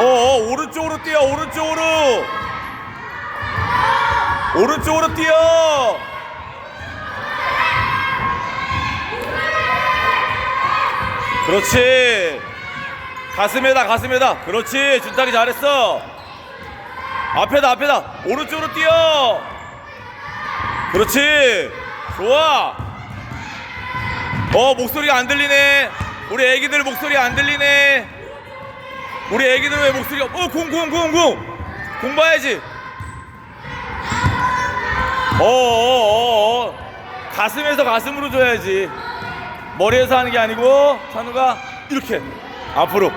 어, 어 오른쪽으로 뛰어 오른쪽으로. 오른쪽으로 뛰어. 그렇지. 가슴에다 가슴에다. 그렇지. 준탁이 잘했어. 앞에다 앞에다. 오른쪽으로 뛰어. 그렇지. 좋아. 어 목소리가 안 들리네. 우리 애기들 목소리 안 들리네 우리 애기들 왜 목소리가 어공공공공 공 봐야지. 어어어어 어, 가슴에서 가슴으로 줘야지. 머리에서 하는 게 아니고 찬우가 이렇게 앞으로.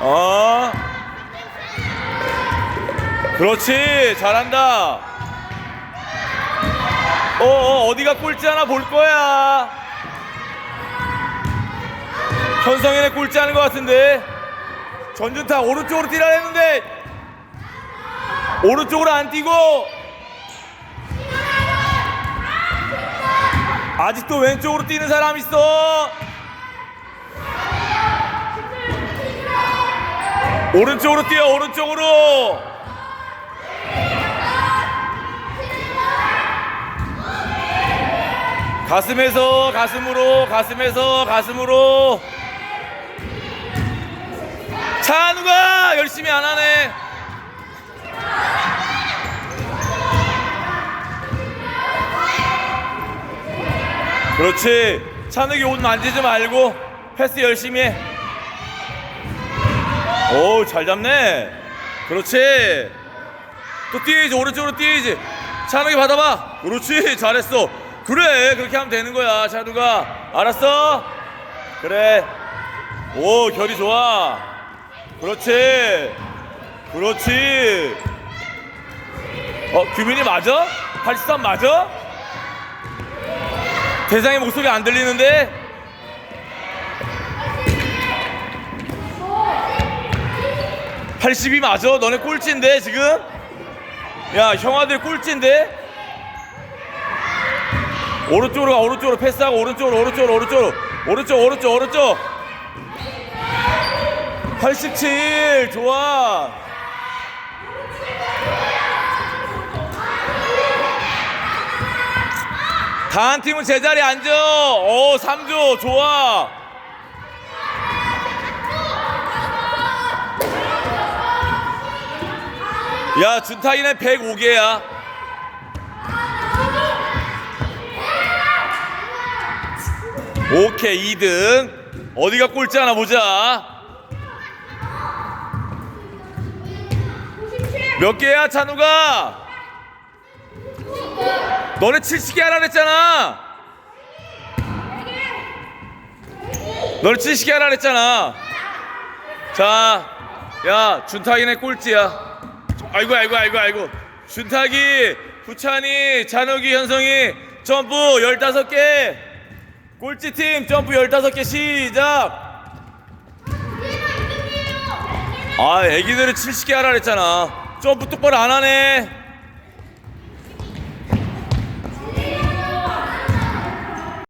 어. 그렇지 잘한다. 어, 어 어디가 꼴찌 하나 볼 거야. 현성이네 꼴찌 하는 것 같은데 전준탁 오른쪽으로 뛰라 했는데 오른쪽으로 안 뛰고 아직도 왼쪽으로 뛰는 사람 있어. 오른쪽으로 뛰어 오른쪽으로. 가슴에서 가슴으로 가슴에서 가슴으로 찬우가 열심히 안 하네 그렇지 찬욱이 옷 만지지 말고 패스 열심히 해. 오, 잘 잡네. 그렇지. 또 뛰어야지, 오른쪽으로 뛰어야지. 찬욱이 받아봐. 그렇지, 잘했어. 그래, 그렇게 하면 되는 거야, 찬욱아. 알았어? 그래. 오, 결이 좋아. 그렇지. 그렇지. 어, 규민이 맞아? 83 맞아? 대상의 목소리 안 들리는데? (82) 맞아? 너네 꼴찌인데 지금? 야 형아들 꼴찌인데? 오른쪽으로 가 오른쪽으로 패스하고 오른쪽으로 오른쪽으로 오른쪽으로 오른쪽 오른쪽 오른쪽 87 좋아 다한 팀은 제자리에 앉아. 오, 3조 좋아. 야, 준탁이는 105개야. 오케이, 2등. 어디가 꼴찌 하나 보자. 몇 개야, 찬우가? 너네 70개 하라 그랬잖아. 너네 70개 하라 그랬잖아. 자, 야, 준탁이네 꼴찌야. 아이고, 아이고, 아이고, 아이고. 준탁이, 후찬이, 찬욱이, 현성이, 점프 15개. 꼴찌팀 점프 15개 시작. 아, 애기들은 70개 하라 그랬잖아. 점프 똑바로 안 하네.